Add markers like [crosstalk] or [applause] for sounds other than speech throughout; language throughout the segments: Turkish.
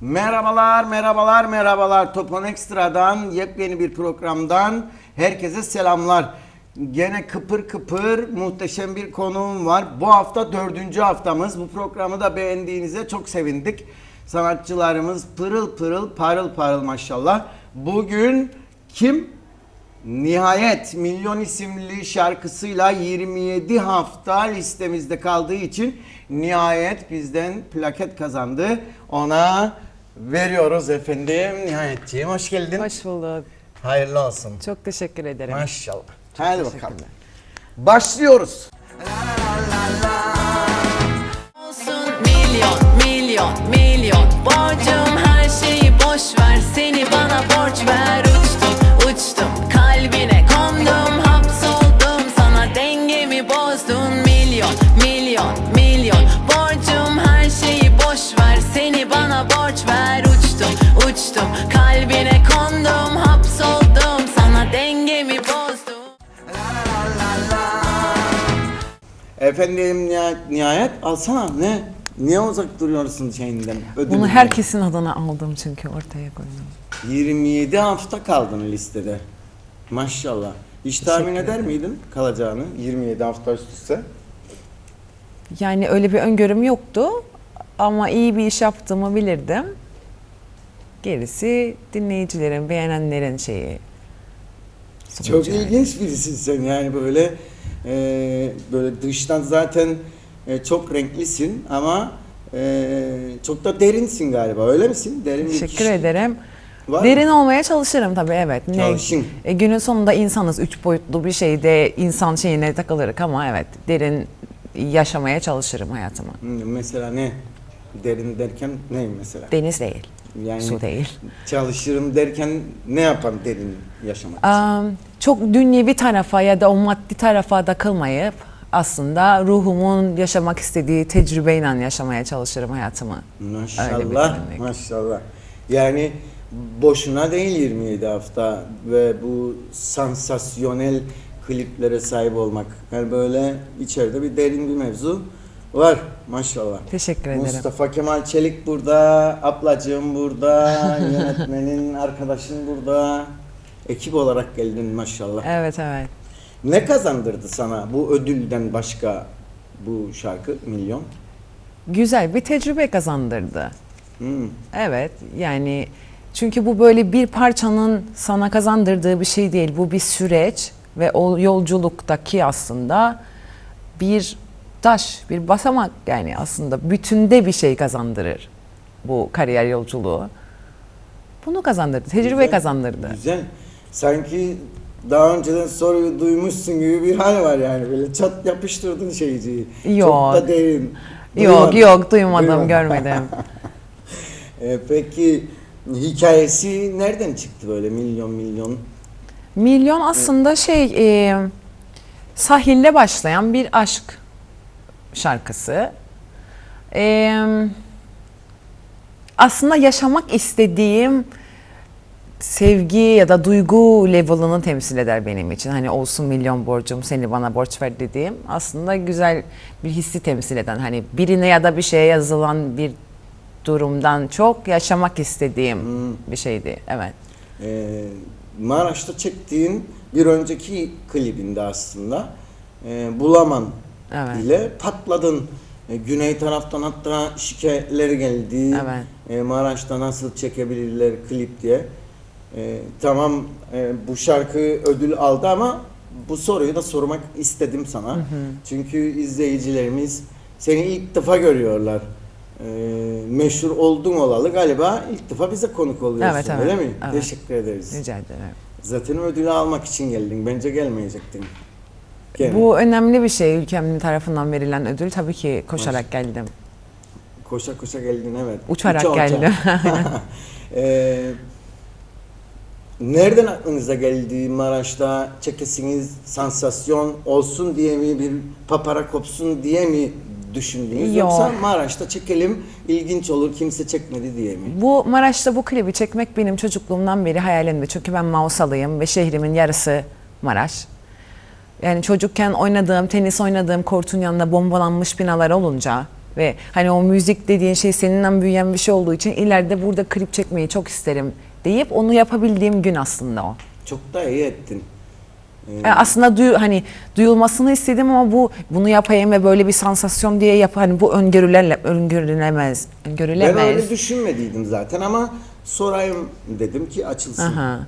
Merhabalar, merhabalar, merhabalar. Topon Ekstra'dan yepyeni bir programdan herkese selamlar. Gene kıpır kıpır muhteşem bir konuğum var. Bu hafta dördüncü haftamız. Bu programı da beğendiğinize çok sevindik. Sanatçılarımız pırıl pırıl, parıl parıl maşallah. Bugün kim? Nihayet Milyon isimli şarkısıyla 27 hafta listemizde kaldığı için nihayet bizden plaket kazandı. Ona veriyoruz efendim. Nihayetciğim hoş geldin. Hoş bulduk. Hayırlı olsun. Çok teşekkür ederim. Maşallah. Hadi bakalım. Başlıyoruz. Olsun. Milyon milyon milyon. Borcum her şeyi boş ver. Seni bana borç ver. Uçtum uçtum. Kalbine kondum. Hapsoldum. Sana dengemi bozdun milyon milyon milyon Efendim nihayet, nihayet alsana ne? Niye uzak duruyorsun şeyinden? Bunu ödülünden? herkesin adına aldım çünkü ortaya koydum. 27 hafta kaldın listede. Maşallah. Hiç tahmin eder miydin kalacağını 27 hafta üst üste? Yani öyle bir öngörüm yoktu ama iyi bir iş yaptığımı bilirdim. Gerisi dinleyicilerin, beğenenlerin şeyi. Çok sonucu yani. ilginç birisin sen yani böyle e, böyle dıştan zaten e, çok renklisin ama e, çok da derinsin galiba öyle misin? Derin bir Teşekkür kişi- ederim. Var Derin mı? olmaya çalışırım tabii evet. Ne- Çalışın. E, günün sonunda insanız. Üç boyutlu bir şeyde insan şeyine takılırız ama evet derin yaşamaya çalışırım hayatımı. Hı, Mesela ne? Derin derken ne mesela? Deniz değil, Yani su değil. çalışırım derken ne yapan derin yaşamak için? Am, çok dünyevi tarafa ya da o maddi tarafa takılmayıp aslında ruhumun yaşamak istediği tecrübeyle yaşamaya çalışırım hayatımı. Maşallah, maşallah. Yani boşuna değil 27 hafta ve bu sansasyonel kliplere sahip olmak. Yani böyle içeride bir derin bir mevzu var maşallah. Teşekkür ederim. Mustafa Kemal Çelik burada, ablacığım burada, [laughs] yönetmenin arkadaşın burada. Ekip olarak geldin maşallah. Evet evet. Ne kazandırdı sana bu ödülden başka bu şarkı Milyon? Güzel bir tecrübe kazandırdı. Hmm. Evet yani çünkü bu böyle bir parçanın sana kazandırdığı bir şey değil. Bu bir süreç ve o yolculuktaki aslında bir taş, bir basamak yani aslında bütünde bir şey kazandırır bu kariyer yolculuğu. Bunu kazandırdı, tecrübe Güzel, kazandırdı. Güzel. Sanki daha önceden soruyu duymuşsun gibi bir hal var yani böyle çat yapıştırdın şeyciyi. Çok Yok. da derin. Yok Duymadım. yok duymadım, Duymadım. görmedim. [laughs] E, peki hikayesi nereden çıktı böyle milyon milyon? Milyon aslında şey e, sahille başlayan bir aşk şarkısı. E, aslında yaşamak istediğim sevgi ya da duygu level'ını temsil eder benim için. Hani olsun milyon borcum seni bana borç ver dediğim aslında güzel bir hissi temsil eden hani birine ya da bir şeye yazılan bir durumdan çok yaşamak istediğim bir şeydi. Evet. E, Maraş'ta çektiğin bir önceki klibinde aslında e, Bulaman Evet. ile patladın. E, güney taraftan hatta şikayetler geldi. Evet. E, Maraş'ta nasıl çekebilirler klip diye. E, tamam e, bu şarkı ödül aldı ama bu soruyu da sormak istedim sana. Çünkü izleyicilerimiz seni ilk defa görüyorlar. E, meşhur oldun olalı galiba ilk defa bize konuk oluyorsun Evet, evet, öyle mi? evet. Teşekkür ederiz. Rica ederim. Zaten ödülü almak için geldin. Bence gelmeyecektin. Gene. Bu önemli bir şey ülkemin tarafından verilen ödül. Tabii ki koşarak geldim. Koşa koşa geldin evet. Uçarak Uça uça. geldim. [laughs] [laughs] Ee, nereden aklınıza geldi Maraş'ta çekesiniz sansasyon olsun diye mi bir papara kopsun diye mi düşündünüz? Yok. Yoksa Maraş'ta çekelim ilginç olur kimse çekmedi diye mi? Bu Maraş'ta bu klibi çekmek benim çocukluğumdan beri hayalimdi. Çünkü ben Mausalıyım ve şehrimin yarısı Maraş. Yani çocukken oynadığım, tenis oynadığım kortun yanında bombalanmış binalar olunca ve hani o müzik dediğin şey seninle büyüyen bir şey olduğu için ileride burada klip çekmeyi çok isterim deyip onu yapabildiğim gün aslında o. Çok da iyi ettin. Yani E, aslında duyu- hani duyulmasını istedim ama bu bunu yapayım ve böyle bir sansasyon diye yap hani bu öngörülerle öngörülemez. Ben Öngörülemez. öyle düşünmediydim zaten ama sorayım dedim ki açılsın. Aha.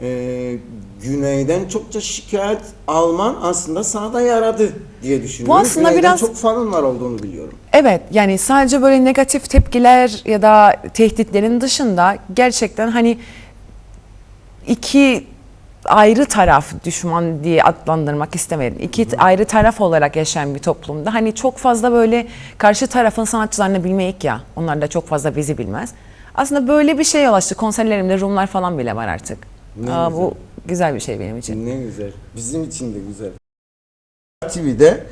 Ee, güneyden çokça şikayet alman aslında sana yaradı diye düşünüyorum. Bu aslında Güneyden biraz- çok fanın var olduğunu biliyorum. Evet yani sadece böyle negatif tepkiler ya da tehditlerin dışında gerçekten hani iki ayrı taraf düşman diye adlandırmak istemedim. İki ayrı taraf olarak yaşayan bir toplumda hani çok fazla böyle karşı tarafın sanatçılarını bilmeyik ya. Onlar da çok fazla bizi bilmez. Aslında böyle bir şey yol açtı. Konserlerimde Rumlar falan bile var artık. Ne Aa, güzel. bu güzel bir şey benim için. Ne güzel. Bizim için de güzel. TV'de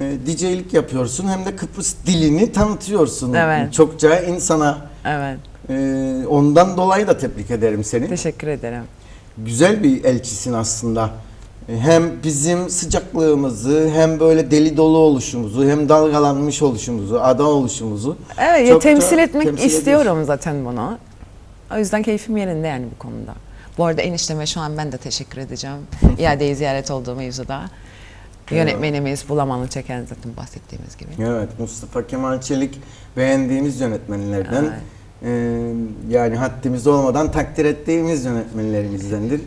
e, DJ'lik yapıyorsun hem de Kıbrıs dilini tanıtıyorsun. Evet. Çokça insana. Evet. E, ondan dolayı da tebrik ederim seni. Teşekkür ederim. Güzel bir elçisin aslında. E, Hem bizim sıcaklığımızı hem böyle deli dolu oluşumuzu hem dalgalanmış oluşumuzu, ada oluşumuzu Evet ya temsil etmek temsil istiyorum zaten bunu. O yüzden keyfim yerinde yani bu konuda. Bu arada enişteme şu an ben de teşekkür edeceğim. İadeyi ziyaret olduğu mevzuda. Yönetmenimiz Bulaman'ı çeken zaten bahsettiğimiz gibi. Evet, Mustafa Kemal Çelik beğendiğimiz yönetmenlerden. Evet. Ee, yani haddimiz olmadan takdir ettiğimiz yönetmenlerimizdendir.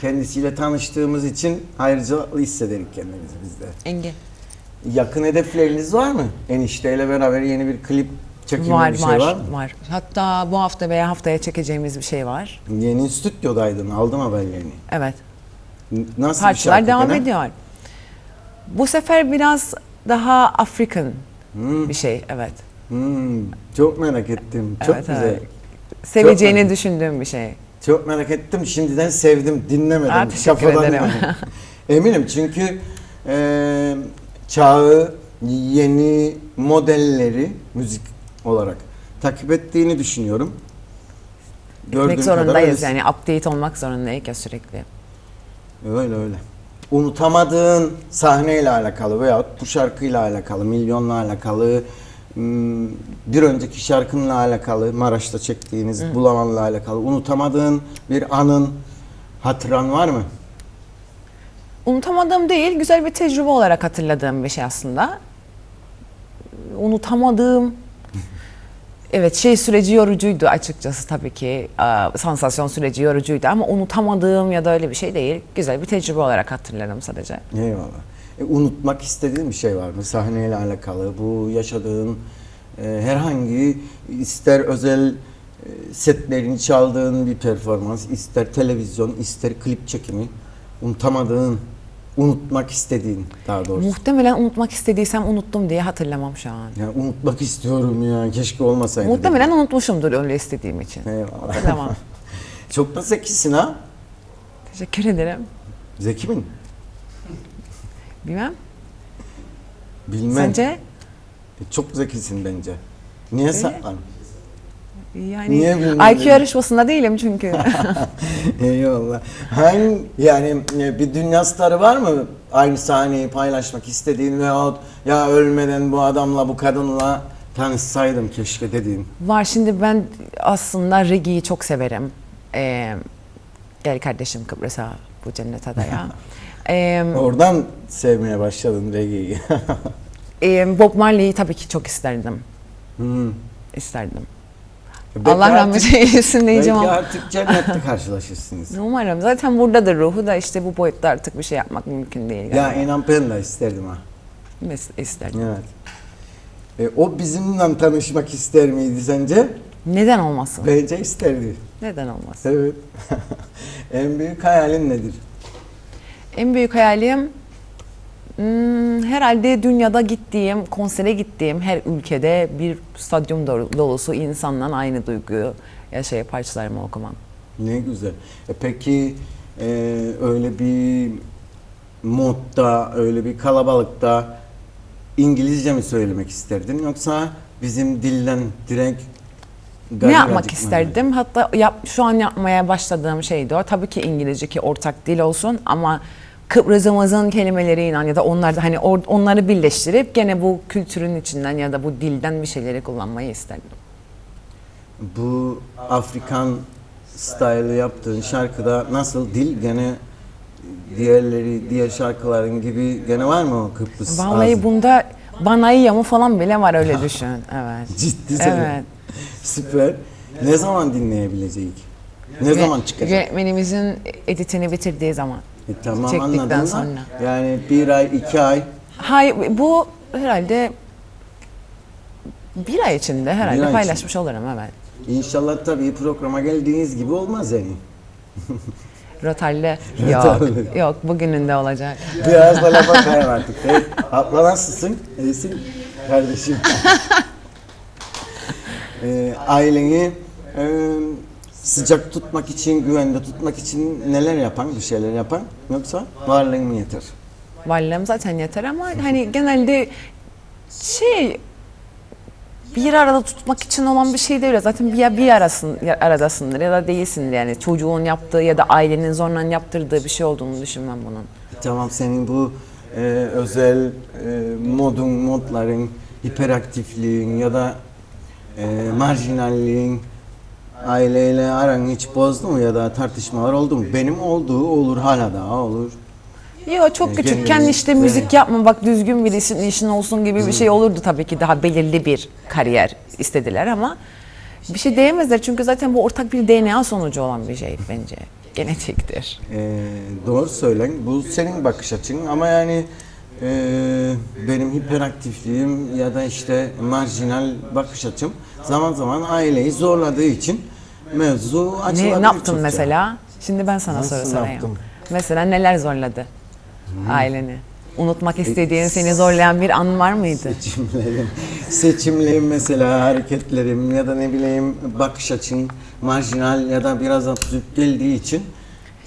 Kendisiyle tanıştığımız için ayrıca hissederiz kendimizi biz de. Engin. Yakın hedefleriniz var mı? Enişteyle beraber yeni bir klip çekimi Var bir şey var var mı? var. Hatta bu hafta veya haftaya çekeceğimiz bir şey var. Yeni stüdyodaydın, aldım haberlerini. Evet. Nasıl bir Parçalar şarkı devam ediyor. Bu sefer biraz daha African Hmm, bir şey. Evet. hmm, çok merak ettim. Çok evet, güzel. evet. Seveceğini merak- düşündüğüm bir şey. Çok merak ettim. Şimdiden sevdim. Dinlemedim. Aa, teşekkür Kafadan ederim. [laughs] Eminim çünkü e, çağı, yeni modelleri müzik olarak takip ettiğini düşünüyorum. Gördüğüm kadar zorundayız yani update olmak zorundayız ya sürekli. Öyle öyle. Unutamadığın sahneyle alakalı veyahut bu şarkıyla alakalı, milyonla alakalı, hmm, bir önceki şarkınla alakalı, Maraş'ta çektiğiniz Bulaman'la alakalı unutamadığın bir anın, hatıran var mı? Unutamadığım değil, güzel bir tecrübe olarak hatırladığım bir şey aslında. Unutamadığım Evet şey süreci yorucuydu açıkçası tabii ki. Aa, sansasyon süreci yorucuydu ama unutamadığım ya da öyle bir şey değil. Güzel bir tecrübe olarak hatırlarım sadece. Eyvallah. E, unutmak istediğin bir şey var mı? Sahneyle alakalı, bu yaşadığın e, herhangi ister özel e, setlerini çaldığın bir performans, ister televizyon, ister klip çekimi, unutamadığın, unutmak istediğin daha doğrusu. Muhtemelen unutmak istediysem unuttum diye hatırlamam şu an. Ya unutmak istiyorum ya, keşke olmasaydı. Muhtemelen unutmuşumdur öyle istediğim için. dedim. Eyvallah. Hatırlamam. [laughs] Çok da zekisin ha. Teşekkür ederim. Zeki mi? Bilmem. Bilmem. Sence? E, Çok zekisin bence. Niye saklan? Yani Niye bilmem IQ yarışmasında değilim çünkü. [laughs] Eyvallah. Hangi yani e, bir dünya starı var mı aynı sahneyi paylaşmak istediğin veyahut ya ölmeden bu adamla bu kadınla tanışsaydım keşke dediğin. Var şimdi ben aslında reggae'yi çok severim. Ee, gel kardeşim Kıbrıs'a bu cennet adaya. [laughs] Ee, Oradan sevmeye başladın reggae'yi. [laughs] Bob Marley'i tabii ki çok isterdim. hmm. İsterdim. Belki Allah rahmet eylesin diyeceğim Belki ama. artık cennette karşılaşırsınız. [laughs] Umarım. Zaten buradadır ruhu da işte bu boyutta artık bir şey yapmak mümkün değil. ya galiba. inan ben de isterdim ha. Mes- isterdim. Evet. E, o bizimle tanışmak ister miydi sence? Neden olmasın? Bence isterdi. Neden olmasın? Evet. [laughs] en büyük hayalin nedir? En büyük hayalim hmm, herhalde dünyada gittiğim, konsere gittiğim her ülkede bir stadyum dolu- dolusu insanla aynı duyguyu yaşayıp parçalarımı okumam. Ne güzel. E peki e, öyle bir modda, öyle bir kalabalıkta İngilizce mi söylemek isterdin yoksa bizim dilden direkt Ne yapmak isterdim? Hatta yap, şu an yapmaya başladığım şey de o. Tabii ki İngilizce ki ortak dil olsun ama Kıbrıs'ımızın kelimeleriyle ya da onlar da hani or- onları birleştirip gene bu kültürün içinden ya da bu dilden bir şeyleri kullanmayı isterdim. Bu Afrikan style yaptığın şarkıda nasıl dil gene diğerleri diğer şarkıların gibi gene var mı o Kıbrıs Vallahi ağzı? bunda banayı falan bile var öyle düşün. Evet. Ciddi söylüyorum. Evet. Süper. Ne zaman dinleyebileceğiz? Ne zaman çıkacak? Yönetmenimizin editini bitirdiği zaman. E, tamam çektikten anladım da, sonra. Yani bir ay, iki ay. Hayır bu herhalde bir ay içinde herhalde ay paylaşmış olurum evet. İnşallah tabii programa geldiğiniz gibi olmaz yani. Rotarlı [laughs] yok. Rotarlı. yok bugünün de olacak. Biraz da lafa [laughs] kayar artık. Evet. Abla nasılsın? İyisin kardeşim. [laughs] ee, aileni e, sıcak tutmak için, güvende tutmak için neler yapan, bir şeyler yapan yoksa varlığın mı yeter? Varlığım zaten yeter ama hani genelde şey bir arada tutmak için olan bir şey değil. Zaten bir, ya bir arasın, aradasındır ya da değilsindir yani. Çocuğun yaptığı ya da ailenin zorla yaptırdığı bir şey olduğunu düşünmem bunun. Tamam senin bu e, özel e, modun, modların, hiperaktifliğin ya da e, marjinalliğin aileyle aran hiç bozdu mu ya da tartışmalar oldu mu? Benim olduğu olur hala daha olur. Yo çok E, küçükken genelde- işte müzik yapma bak düzgün bir işin, işin olsun gibi bir şey olurdu tabii ki daha belirli bir kariyer istediler ama bir şey diyemezler çünkü zaten bu ortak bir DNA sonucu olan bir şey bence. [laughs] Genetiktir. E, doğru söylen. Bu senin bakış açın ama yani e, benim hiperaktifliğim ya da işte marjinal bakış açım zaman zaman aileyi zorladığı için mevzu açılabilir Ne, ne yaptın çokça. mesela? Şimdi ben sana Nasıl soru sorayım. yaptım? Mesela neler zorladı aileni? Unutmak istediğin, seni zorlayan bir an var mıydı? Seçimlerim, seçimlerim mesela hareketlerim ya da ne bileyim bakış açın marjinal ya da biraz absürt geldiği için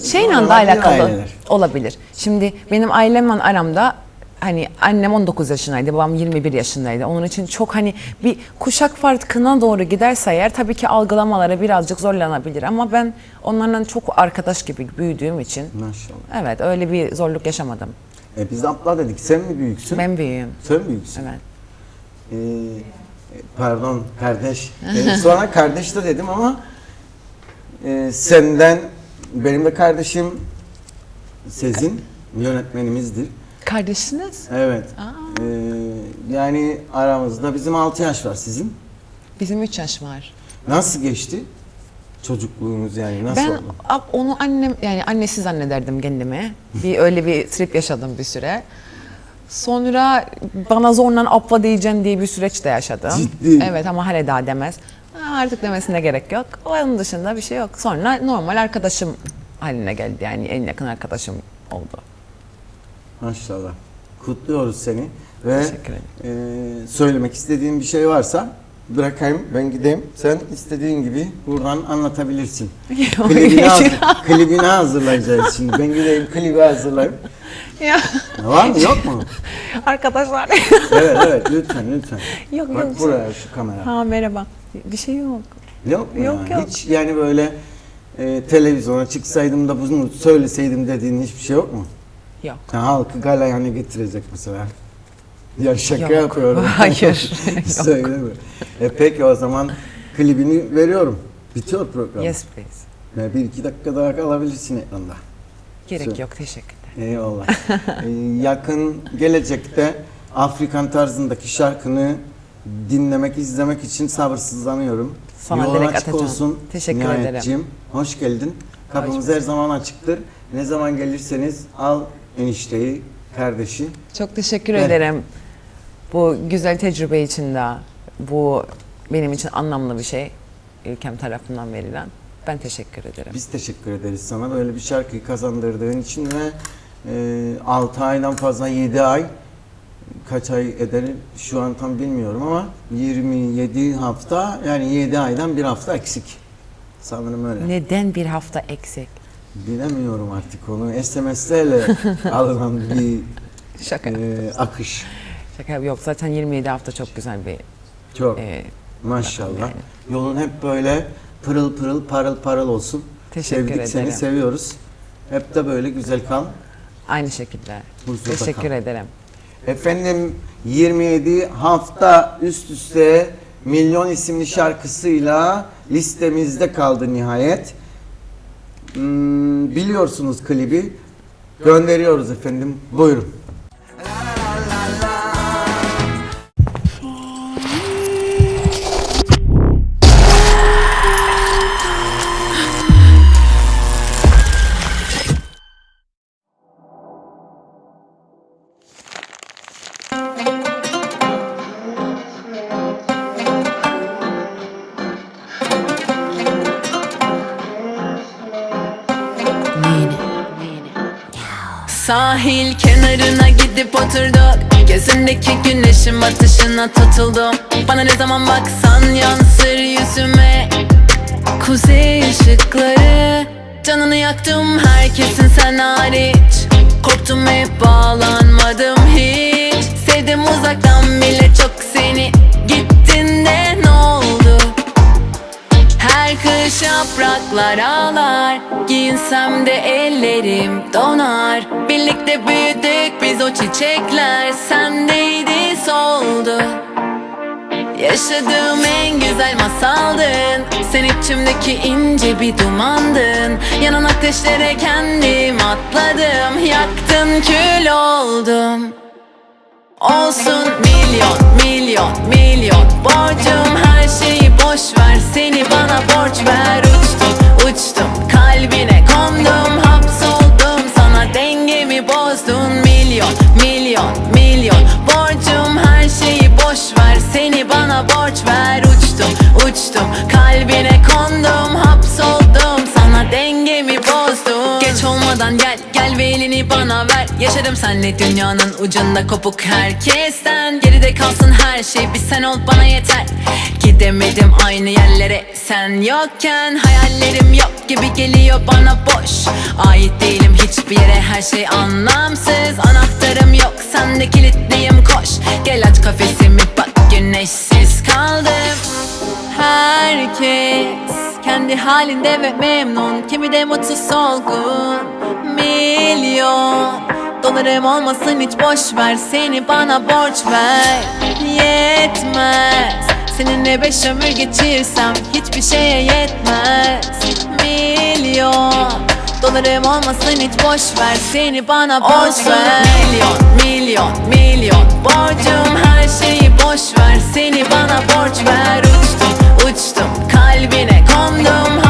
Şeyle de alakalı aileler. olabilir. Şimdi benim ailemle aramda hani annem 19 yaşındaydı, babam 21 yaşındaydı. Onun için çok hani bir kuşak farkına doğru giderse eğer tabii ki algılamaları birazcık zorlanabilir. Ama ben onlarla çok arkadaş gibi büyüdüğüm için Maşallah. evet öyle bir zorluk yaşamadım. E biz abla dedik sen mi büyüksün? Ben büyüğüm. Sen büyüksün. Evet. Ee, pardon kardeş. Ee, sonra kardeş de dedim ama e, senden benim de kardeşim Sezin yönetmenimizdir. Kardeşiniz? Evet. Ee, yani aramızda bizim 6 yaş var sizin. Bizim 3 yaş var. Nasıl geçti? Çocukluğunuz yani nasıl Ben oldu? ab- onu annem yani annesi zannederdim kendime. Bir öyle bir trip yaşadım bir süre. Sonra bana zorla abla diyeceksin diye bir süreç de yaşadım. Ciddi. Evet ama hala daha demez. Ha, Artık demesine gerek yok. Onun dışında bir şey yok. Sonra normal arkadaşım haline geldi. Yani en yakın arkadaşım oldu. Maşallah. Kutluyoruz seni ve e, söylemek istediğin bir şey varsa bırakayım ben gideyim. Sen istediğin gibi buradan anlatabilirsin. [laughs] klibini, hazır, klibini hazırlayacağız şimdi. Ben gideyim klibi hazırlayayım. Ya, Var mı yok mu? [laughs] arkadaşlar. Evet evet lütfen lütfen. [laughs] Yok, Bak yok. buraya şu kamera. ha merhaba. Bir şey yok. Yok mu Yok, ya? yok. Hiç yani böyle e, televizyona çıksaydım da bunu söyleseydim dediğin hiçbir şey yok mu? Yok. Ya halkı galayana getirecek mesela. Ya şaka [laughs] [laughs] Yok. yapıyorum. Hayır. Söyleme. E peki o zaman klibini veriyorum. Bitiyor program. Yes please. E, bir iki dakika daha kalabilirsin ekranda. Gerek Söyle. yok. Teşekkürler. Eyvallah. [laughs] E, yakın gelecekte Afrikan tarzındaki şarkını dinlemek, izlemek için sabırsızlanıyorum. Sana Yolun açık atacağım. olsun. Teşekkür Nihayetciğim. Hoş geldin. Kapımız her zaman açıktır. Ne zaman gelirseniz al enişteyi, kardeşi. Çok teşekkür Evet. ederim. Bu güzel tecrübe için de bu benim için anlamlı bir şey. Ülkem tarafından verilen. Ben teşekkür ederim. Biz teşekkür ederiz sana böyle bir şarkıyı kazandırdığın için ve e, 6 aydan fazla 7 ay kaç ay eder şu an tam bilmiyorum ama 27 hafta yani 7 aydan bir hafta eksik. Sanırım öyle. Neden bir hafta eksik? Bilemiyorum artık onu. SMS'lerle [laughs] alınan bir Şaka. e, akış. Şaka yok zaten 27 hafta çok güzel bir Çok. e, Maşallah. yani. Yolun hep böyle pırıl pırıl parıl parıl olsun. Teşekkür Sevdik seni ederim. seviyoruz. Hep de böyle güzel kal. aynı şekilde. Huzurda Teşekkür kal. ederim. Efendim 27 hafta üst üste Milyon isimli şarkısıyla listemizde kaldı nihayet. Hmm, biliyorsunuz klibi. Gönderiyoruz efendim. Buyurun. Sahil kenarına gidip oturduk. Gözündeki güneşin batışına tutuldum. Bana ne zaman baksan yansır yüzüme. Kuzey ışıkları Canını yaktım herkesin sen hariç. Korktum hep bağlanmadım hiç. Sevdim uzaktan bile çok seni. Gittin de kış yapraklar ağlar. Giyinsem de ellerim donar. Birlikte büyüdük biz o çiçekler. Sendeydi soldu. Yaşadığım en güzel masaldın. Sen içimdeki ince bir dumandın. Yanan ateşlere kendim atladım. Yaktın kül oldum. Olsun milyon milyon milyon Borcum. Her şeyi Seni bana borç ver Uçtum uçtum. Kalbine kondum Hapsoldum. Sana dengemi bozdun. Milyon milyon milyon. Borcum her şeyi boş ver. Seni bana borç ver Uçtum uçtum. Kalbine kondum Hapsoldum olmadan gel gel ve elini bana ver. Yaşadım senle dünyanın ucunda kopuk herkesten. Geride kalsın her şey bir sen ol bana yeter. Gidemedim aynı yerlere sen yokken. Hayallerim yok gibi geliyor bana boş. Ait değilim hiçbir yere her şey anlamsız. Anahtarım yok sende kilitliyim koş. Gel aç kafesimi bak güneşsiz kaldım. Herkes kendi halinde ve memnun. Kimi de mutsuz solgun. Milyon. Dolarım olmasın hiç boş ver. Seni bana borç ver. Yetmez. Seninle beş ömür geçirsem Hiçbir şeye yetmez. Milyon. Dolarım olmasın hiç boş ver. Seni bana borç ver. Milyon milyon milyon. Borcum her şeyi boş ver. Seni bana borç ver. Uçtum uçtum kalbine kondum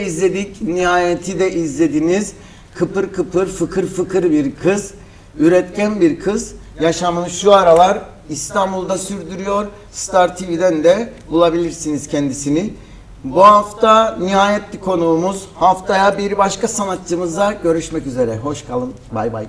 de izledik. Nihayeti de izlediniz. Kıpır kıpır fıkır fıkır bir kız. Üretken bir kız. Yaşamını şu aralar İstanbul'da sürdürüyor. Star TV'den de bulabilirsiniz kendisini. Bu hafta nihayetli konuğumuz. Haftaya bir başka sanatçımızla görüşmek üzere. Hoş kalın. Bay bay.